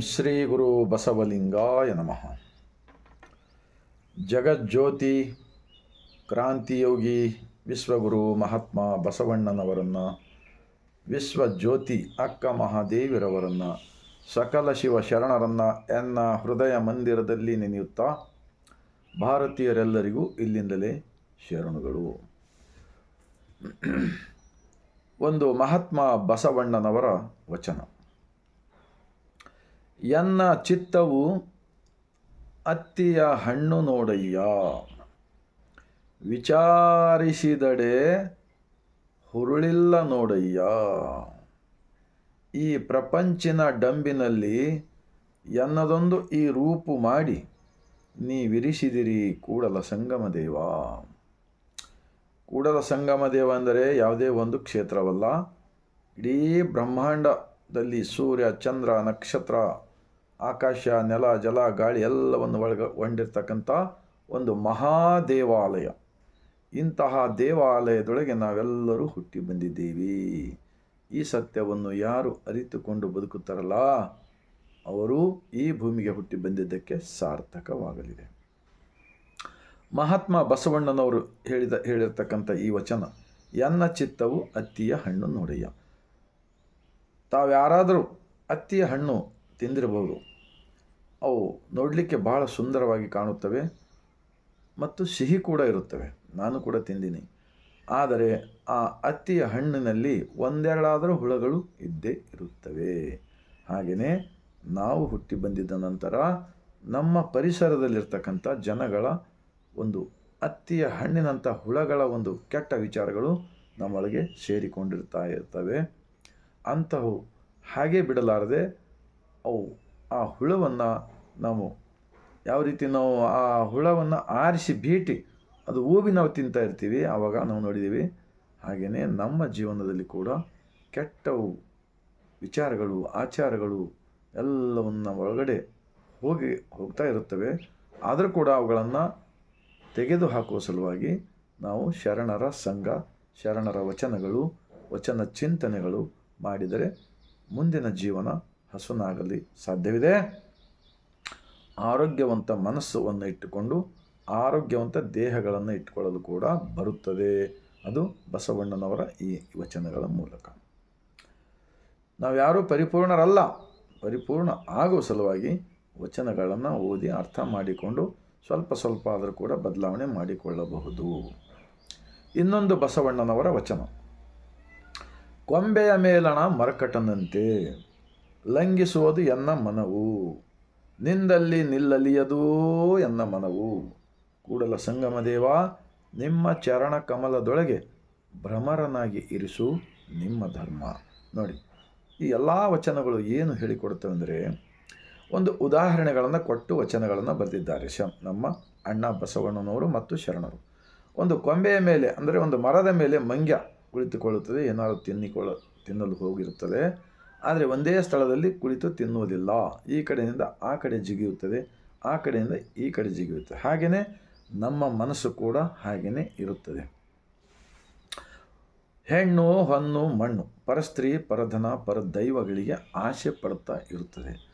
ಶ್ರೀ ಗುರು ಬಸವಲಿಂಗಾಯ ನಮಃ. ಜಗಜ್ಯೋತಿ ಕ್ರಾಂತಿಯೋಗಿ ವಿಶ್ವಗುರು ಮಹಾತ್ಮ ಬಸವಣ್ಣನವರನ್ನು, ವಿಶ್ವಜ್ಯೋತಿ ಅಕ್ಕ ಮಹಾದೇವಿರವರನ್ನು, ಸಕಲ ಶಿವ ಶರಣರನ್ನು ಎನ್ನ ಹೃದಯ ಮಂದಿರದಲ್ಲಿ ನೆನೆಯುತ್ತಾ ಭಾರತೀಯರೆಲ್ಲರಿಗೂ ಇಲ್ಲಿಂದಲೇ ಶರಣುಗಳು. ಒಂದು ಮಹಾತ್ಮ ಬಸವಣ್ಣನವರ ವಚನ. ಎನ್ನ ಚಿತ್ತವು ಅತ್ತಿಯ ಹಣ್ಣು ನೋಡಯ್ಯ. ವಿಚಾರಿಸಿದಡೆ ಹುರುಳಿಲ್ಲ ನೋಡಯ್ಯ. ಈ ಪ್ರಪಂಚಿನ ಡಂಬಿನಲ್ಲಿ ಎನ್ನದೊಂದು ಈ ರೂಪು ಮಾಡಿ ನೀ ವಿರಿಸಿದಿರಿ ಕೂಡಲ ಸಂಗಮ ದೇವ. ಕೂಡಲ ಸಂಗಮ ದೇವ ಅಂದರೆ ಯಾವುದೇ ಒಂದು ಕ್ಷೇತ್ರವಲ್ಲ. ಇಡೀ ಬ್ರಹ್ಮಾಂಡದಲ್ಲಿ ಸೂರ್ಯ, ಚಂದ್ರ, ನಕ್ಷತ್ರ ಆಕಾಶ, ನೆಲ, ಜಲ, ಗಾಳಿ ಎಲ್ಲವನ್ನು ಒಳಗ ಒಂಡಿರ್ತಕ್ಕಂಥ ಒಂದು ಮಹಾದೇವಾಲಯ. ಇಂತಹ ದೇವಾಲಯದೊಳಗೆ ನಾವೆಲ್ಲರೂ ಹುಟ್ಟಿ ಬಂದಿದ್ದೀವಿ. ಈ ಸತ್ಯವನ್ನು ಯಾರು ಅರಿತುಕೊಂಡು ಬದುಕುತ್ತಾರಲ್ಲ, ಅವರು ಈ ಭೂಮಿಗೆ ಹುಟ್ಟಿ ಬಂದಿದ್ದಕ್ಕೆ ಸಾರ್ಥಕವಾಗಲಿದೆ. ಮಹಾತ್ಮ ಬಸವಣ್ಣನವರು ಹೇಳಿದ, ಹೇಳಿರ್ತಕ್ಕಂಥ ಈ ವಚನ, ಎನ್ನ ಚಿತ್ತವು ಅತ್ತಿಯ ಹಣ್ಣು ನೋಡಯ್ಯ. ತಾವ್ಯಾರಾದರೂ ಅತ್ತಿಯ ಹಣ್ಣು ತಿಂದಿರಬಹುದು. ಅವು ನೋಡಲಿಕ್ಕೆ ಬಹಳ ಸುಂದರವಾಗಿ ಕಾಣುತ್ತವೆ ಮತ್ತು ಸಿಹಿ ಕೂಡ ಇರುತ್ತವೆ. ನಾನು ಕೂಡ ತಿಂದಿನಿ. ಆದರೆ ಆ ಅತ್ತಿಯ ಹಣ್ಣಿನಲ್ಲಿ ಒಂದೆರಡಾದರೂ ಹುಳಗಳು ಇದ್ದೇ ಇರುತ್ತವೆ. ಹಾಗೆಯೇ ನಾವು ಹುಟ್ಟಿ ಬಂದಿದ್ದ ನಂತರ ನಮ್ಮ ಪರಿಸರದಲ್ಲಿರ್ತಕ್ಕಂಥ ಜನಗಳ ಒಂದು ಅತ್ತಿಯ ಹಣ್ಣಿನಂಥ ಹುಳಗಳ ಒಂದು ಕೆಟ್ಟ ವಿಚಾರಗಳು ನಮ್ಮೊಳಗೆ ಸೇರಿಕೊಂಡಿರ್ತಾ ಇರ್ತವೆ. ಅಂತಹವು ಹಾಗೆ ಬಿಡಲಾರದೆ ಅವು ಆ ಹುಳವನ್ನು ನಾವು ಯಾವ ರೀತಿ ನಾವು ಆ ಹುಳವನ್ನು ಆರಿಸಿ ಬೀಟಿ ಅದು ಹೂವಿ ನಾವು ತಿಂತಾ ಇರ್ತೀವಿ ಆವಾಗ ನಾವು ನೋಡಿದ್ದೀವಿ ಹಾಗೆಯೇ ನಮ್ಮ ಜೀವನದಲ್ಲಿ ಕೂಡ ಕೆಟ್ಟವು ವಿಚಾರಗಳು, ಆಚಾರಗಳು ಎಲ್ಲವನ್ನು ಒಳಗಡೆ ಹೋಗಿ ಹೋಗ್ತಾ ಇರುತ್ತವೆ. ಆದರೂ ಕೂಡ ಅವುಗಳನ್ನು ತೆಗೆದು ಹಾಕುವ ಸಲುವಾಗಿ ನಾವು ಶರಣರ ಸಂಘ, ಶರಣರ ವಚನಗಳು, ವಚನ ಚಿಂತನೆಗಳು ಮಾಡಿದರೆ ಮುಂದಿನ ಜೀವನ ಹಸುನಾಗಲಿ ಸಾಧ್ಯವಿದೆ. ಆರೋಗ್ಯವಂತ ಮನಸ್ಸನ್ನು ಇಟ್ಟುಕೊಂಡು ಆರೋಗ್ಯವಂತ ದೇಹಗಳನ್ನು ಇಟ್ಟುಕೊಳ್ಳಲು ಕೂಡ ಬರುತ್ತದೆ. ಅದು ಬಸವಣ್ಣನವರ ಈ ವಚನಗಳ ಮೂಲಕ. ನಾವು ಯಾರೂ ಪರಿಪೂರ್ಣರಲ್ಲ. ಪರಿಪೂರ್ಣ ಆಗುವ ಸಲುವಾಗಿ ವಚನಗಳನ್ನು ಓದಿ ಅರ್ಥ ಮಾಡಿಕೊಂಡು ಸ್ವಲ್ಪ ಸ್ವಲ್ಪ ಆದರೂ ಕೂಡ ಬದಲಾವಣೆ ಮಾಡಿಕೊಳ್ಳಬಹುದು. ಇನ್ನೊಂದು ಬಸವಣ್ಣನವರ ವಚನ. ಕೊಂಬೆಯ ಮೇಲಣ ಮರಕಟನಂತೆ. ಲಂಘಿಸುವುದು ಎನ್ನ ಮನವು? ನಿಂದಲ್ಲಿ ನಿಲ್ಲಲಿಯದೂ ಎನ್ನ ಮನವು? ಕೂಡಲ ಸಂಗಮ ದೇವ, ನಿಮ್ಮ ಚರಣ ಕಮಲದೊಳಗೆ ಭ್ರಮರನಾಗಿ ಇರಿಸು ನಿಮ್ಮ ಧರ್ಮ. ನೋಡಿ, ಈ ಎಲ್ಲ ವಚನಗಳು ಏನು ಹೇಳಿಕೊಡ್ತವೆ ಅಂದರೆ, ಒಂದು ಉದಾಹರಣೆಗಳನ್ನು ಕೊಟ್ಟು ವಚನಗಳನ್ನು ಬರೆದಿದ್ದಾರೆ. ಶ, ನಮ್ಮ ಅಣ್ಣ ಬಸವಣ್ಣನವರು ಮತ್ತು ಶರಣರು. ಒಂದು ಕೊಂಬೆಯ ಮೇಲೆ, ಅಂದರೆ ಒಂದು ಮರದ ಮೇಲೆ ಮಂಗ್ಯ ಕುಳಿತುಕೊಳ್ಳುತ್ತದೆ, ಏನಾದರೂ ತಿನ್ನಿಕೊಳ್ಳ, ತಿನ್ನಲು ಹೋಗಿರುತ್ತದೆ. ಆದರೆ ಒಂದೇ ಸ್ಥಳದಲ್ಲಿ ಕುಳಿತು ತಿನ್ನುವುದಿಲ್ಲ. ಈ ಕಡೆಯಿಂದ ಆ ಕಡೆ ಜಿಗಿಯುತ್ತದೆ, ಆ ಕಡೆಯಿಂದ ಈ ಕಡೆ ಜಿಗಿಯುತ್ತದೆ. ಹಾಗೆಯೇ ನಮ್ಮ ಮನಸ್ಸು ಕೂಡ ಹಾಗೆಯೇ ಇರುತ್ತದೆ. ಹೆಣ್ಣು ಹೊನ್ನು ಮಣ್ಣು, ಪರಸ್ತ್ರೀ, ಪರಧನ, ಪರದೈವಗಳಿಗೆ ಆಸೆ ಪಡುತ್ತಾ ಇರುತ್ತದೆ.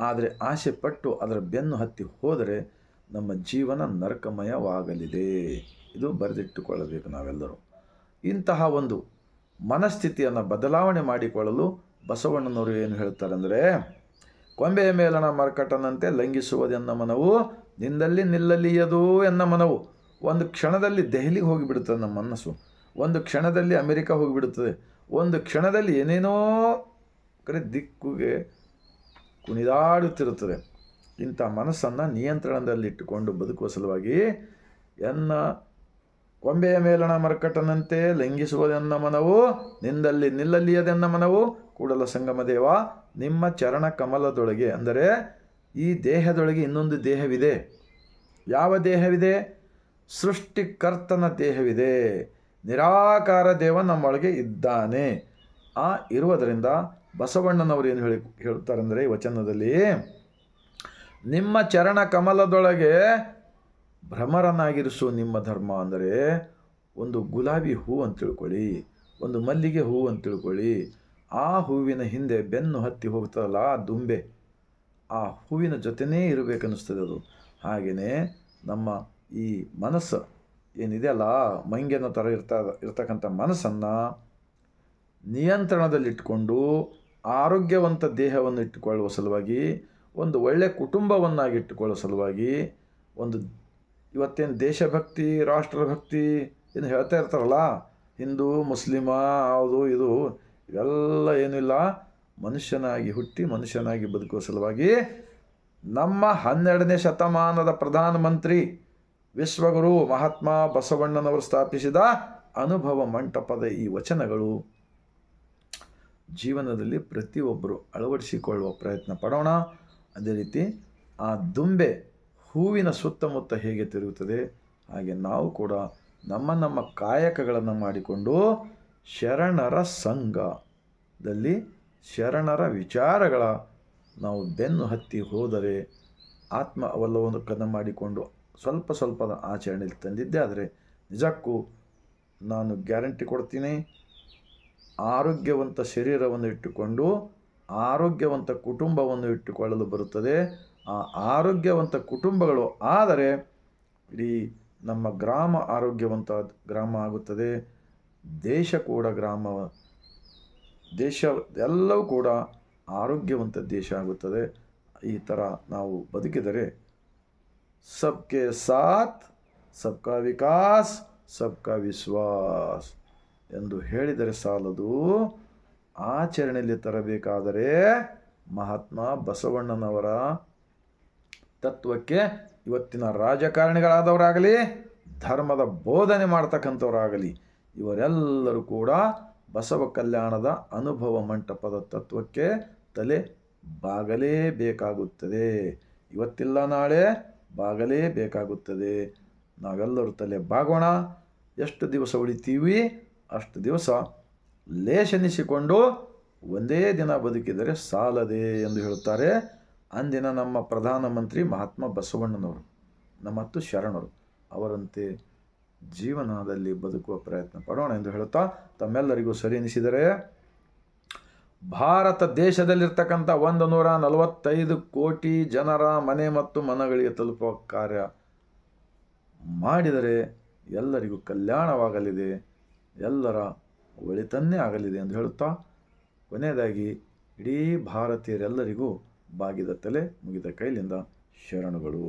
ಆದರೆ ಆಸೆ ಪಟ್ಟು ಅದರ ಬೆನ್ನು ಹತ್ತಿ ಹೋದರೆ ನಮ್ಮ ಜೀವನ ನರಕಮಯವಾಗಲಿದೆ. ಇದು ಬರೆದಿಟ್ಟುಕೊಳ್ಳಬೇಕು ನಾವೆಲ್ಲರೂ. ಇಂತಹ ಒಂದು ಮನಸ್ಥಿತಿಯನ್ನು ಬದಲಾವಣೆ ಮಾಡಿಕೊಳ್ಳಲು ಬಸವಣ್ಣನವರು ಏನು ಹೇಳ್ತಾರೆ ಅಂದರೆ ಕೊಂಬೆಯ ಮೇಲನ ಮರ್ಕಟನಂತೆ ಲಂಘಿಸುವುದೆನ್ನ ಮನವು, ನಿಂದಲ್ಲಿ ನಿಲ್ಲಲಿಯದು ಎನ್ನ ಮನವು. ಒಂದು ಕ್ಷಣದಲ್ಲಿ ದೆಹಲಿಗೆ ಹೋಗಿಬಿಡುತ್ತದೆ ನಮ್ಮ ಮನಸ್ಸು. ಒಂದು ಕ್ಷಣದಲ್ಲಿ ಅಮೆರಿಕ ಹೋಗಿಬಿಡುತ್ತದೆ. ಒಂದು ಕ್ಷಣದಲ್ಲಿ ಏನೇನೋ ಕರೆ ದಿಕ್ಕುಗೆ ಕುಣಿದಾಡುತ್ತಿರುತ್ತದೆ. ಇಂಥ ಮನಸ್ಸನ್ನು ನಿಯಂತ್ರಣದಲ್ಲಿಟ್ಟುಕೊಂಡು ಬದುಕುವ ಸಲುವಾಗಿ ಎನ್ನ ಕೊಂಬೆಯ ಮೇಲಣ ಮರ್ಕಟನಂತೆ ಲಂಘಿಸುವುದೆನ್ನ ಮನವು, ನಿಂದಲ್ಲಿ ನಿಲ್ಲಲಿಯದೆನ್ನ ಮನವು ಕೂಡಲ ಸಂಗಮ ದೇವ, ನಿಮ್ಮ ಚರಣ ಕಮಲದೊಳಗೆ. ಅಂದರೆ ಈ ದೇಹದೊಳಗೆ ಇನ್ನೊಂದು ದೇಹವಿದೆ. ಯಾವ ದೇಹವಿದೆ? ಸೃಷ್ಟಿಕರ್ತನ ದೇಹವಿದೆ. ನಿರಾಕಾರ ದೇವ ನಮ್ಮೊಳಗೆ ಇದ್ದಾನೆ. ಆ ಇರುವುದರಿಂದ ಬಸವಣ್ಣನವರು ಏನು ಹೇಳಿ ಹೇಳ್ತಾರಂದರೆ ಈ ವಚನದಲ್ಲಿ, ನಿಮ್ಮ ಚರಣ ಕಮಲದೊಳಗೆ ಭ್ರಮರನಾಗಿರಿಸು ನಿಮ್ಮ ಧರ್ಮ. ಅಂದರೆ ಒಂದು ಗುಲಾಬಿ ಹೂ ಅಂತ ತಿಳ್ಕೊಳ್ಳಿ ಒಂದು ಮಲ್ಲಿಗೆ ಹೂ ಅಂತ ತಿಳ್ಕೊಳ್ಳಿ ಆ ಹೂವಿನ ಹಿಂದೆ ಬೆನ್ನು ಹತ್ತಿ ಹೋಗ್ತದಲ್ಲ ಆ ದುಂಬೆ? ಆ ಹೂವಿನ ಜೊತೆನೇ ಇರಬೇಕನ್ನಿಸ್ತದೆ ಅದು. ಹಾಗೆಯೇ ನಮ್ಮ ಈ ಮನಸ್ಸು ಏನಿದೆಯಲ್ಲ ಮಂಗ್ಯನ ಥರ ಇರ್ತಾ, ಇರ್ತಕ್ಕಂಥ ಮನಸ್ಸನ್ನು ನಿಯಂತ್ರಣದಲ್ಲಿಟ್ಟುಕೊಂಡು ಆರೋಗ್ಯವಂತ ದೇಹವನ್ನು ಇಟ್ಟುಕೊಳ್ಳುವ ಸಲುವಾಗಿ, ಒಂದು ಒಳ್ಳೆಯ ಕುಟುಂಬವನ್ನಾಗಿ ಇಟ್ಟುಕೊಳ್ಳುವ ಸಲುವಾಗಿ, ಒಂದು ಇವತ್ತೇನು ದೇಶಭಕ್ತಿ, ರಾಷ್ಟ್ರಭಕ್ತಿ ಏನು ಹೇಳ್ತಾ ಇರ್ತಾರಲ್ಲ? ಹಿಂದೂ, ಮುಸ್ಲಿಮ, ಅದು, ಇದು ಇವೆಲ್ಲ ಏನಿಲ್ಲ ಮನುಷ್ಯನಾಗಿ ಹುಟ್ಟಿ ಮನುಷ್ಯನಾಗಿ ಬದುಕುವ ಸಲುವಾಗಿ ನಮ್ಮ ಹನ್ನೆರಡನೇ ಶತಮಾನದ ಪ್ರಧಾನಮಂತ್ರಿ ವಿಶ್ವಗುರು ಮಹಾತ್ಮ ಬಸವಣ್ಣನವರು ಸ್ಥಾಪಿಸಿದ ಅನುಭವ ಮಂಟಪದ ಈ ವಚನಗಳು ಜೀವನದಲ್ಲಿ ಪ್ರತಿಯೊಬ್ಬರು ಅಳವಡಿಸಿಕೊಳ್ಳುವ ಪ್ರಯತ್ನ ಪಡೋಣ. ಅದೇ ರೀತಿ ಆ ದುಂಬೆ ಹೂವಿನ ಸುತ್ತಮುತ್ತ ಹೇಗೆ ತಿರುಗುತ್ತದೆ, ಹಾಗೆ ನಾವು ಕೂಡ ನಮ್ಮ ನಮ್ಮ ಕಾಯಕಗಳನ್ನು ಮಾಡಿಕೊಂಡು ಶರಣರ ಸಂಘದಲ್ಲಿ ಶರಣರ ವಿಚಾರಗಳ ನಾವು ಬೆನ್ನು ಹತ್ತಿ ಹೋದರೆ ಆತ್ಮ ಅವಲೋಕನ ಮಾಡಿಕೊಂಡು ಸ್ವಲ್ಪ ಸ್ವಲ್ಪದ ಆಚರಣೆಯಲ್ಲಿ ತಂದಿದ್ದೆ. ಆದರೆ ನಿಜಕ್ಕೂ ನಾನು ಗ್ಯಾರಂಟಿ ಕೊಡ್ತೀನಿ. ಆರೋಗ್ಯವಂತ ಶರೀರವನ್ನು ಇಟ್ಟುಕೊಂಡು, ಆರೋಗ್ಯವಂತ ಕುಟುಂಬವನ್ನು ಇಟ್ಟುಕೊಳ್ಳಲು ಬರುತ್ತದೆ. ಆ ಆರೋಗ್ಯವಂತ ಕುಟುಂಬಗಳು ಆದರೆ ಇಡೀ ನಮ್ಮ ಗ್ರಾಮ ಆರೋಗ್ಯವಂತ ಗ್ರಾಮ ಆಗುತ್ತದೆ. ದೇಶ ಕೂಡ ಗ್ರಾಮ, ದೇಶ ಎಲ್ಲವೂ ಕೂಡ ಆರೋಗ್ಯವಂತ ದೇಶ ಆಗುತ್ತದೆ. ಈ ಥರ ನಾವು ಬದುಕಿದರೆ ಸಬ್ಕೆ ಸಾಥ್, ಸಬ್ಕಾ ವಿಕಾಸ್, ಸಬ್ಕಾ ವಿಶ್ವಾಸ್ ಎಂದು ಹೇಳಿದರೆ ಸಾಲದು. ಆಚರಣೆಯಲ್ಲಿ ತರಬೇಕಾದರೆ ಮಹಾತ್ಮ ಬಸವಣ್ಣನವರ ತತ್ವಕ್ಕೆ ಇವತ್ತಿನ ರಾಜಕಾರಣಿಗಳಾದವರಾಗಲಿ, ಧರ್ಮದ ಬೋಧನೆ ಮಾಡ್ತಕ್ಕಂಥವರಾಗಲಿ ಇವರೆಲ್ಲರೂ ಕೂಡ ಬಸವ ಕಲ್ಯಾಣದ ಅನುಭವ ಮಂಟಪದ ತತ್ವಕ್ಕೆ ತಲೆ ಬಾಗಲೇಬೇಕಾಗುತ್ತದೆ. ಇವತ್ತಿಲ್ಲ ನಾಳೆ ಬಾಗಲೇಬೇಕಾಗುತ್ತದೆ. ನಾವೆಲ್ಲರೂ ತಲೆ ಬಾಗೋಣ. ಎಷ್ಟು ದಿವಸ ಉಳಿತೀವಿ? ಅಷ್ಟು ದಿವಸ ಲೇಷನಿಸಿಕೊಂಡು ಒಂದೇ ದಿನ ಬದುಕಿದರೆ ಸಾಲದೆ ಎಂದು ಹೇಳುತ್ತಾರೆ ಅಂದಿನ ನಮ್ಮ ಪ್ರಧಾನಮಂತ್ರಿ ಮಹಾತ್ಮ ಬಸವಣ್ಣನವರು, ನಮ್ಮತ್ತು ಶರಣರು ಅವರಂತೆ ಜೀವನದಲ್ಲಿ ಬದುಕುವ ಪ್ರಯತ್ನ ಪಡೋಣ ಎಂದು ಹೇಳುತ್ತಾ ತಮ್ಮೆಲ್ಲರಿಗೂ ಸರಿ ಎನಿಸಿದರೆ, ಭಾರತ ದೇಶದಲ್ಲಿರ್ತಕ್ಕಂಥ ಒಂದು ನೂರ ನಲವತ್ತೈದು ಕೋಟಿ ಜನರ ಮನೆ ಮತ್ತು ಮನಗಳಿಗೆ ತಲುಪುವ ಕಾರ್ಯ ಮಾಡಿದರೆ ಎಲ್ಲರಿಗೂ ಕಲ್ಯಾಣವಾಗಲಿದೆ, ಎಲ್ಲರ ಒಳಿತನ್ನೇ ಆಗಲಿದೆ ಎಂದು ಹೇಳುತ್ತಾ ಕೊನೆಯದಾಗಿ ಇಡೀ ಭಾರತೀಯರೆಲ್ಲರಿಗೂ ಬಾಗಿದ ತಲೆ ಮುಗಿದ ಕೈಲಿಂದ ಶರಣುಗಳು.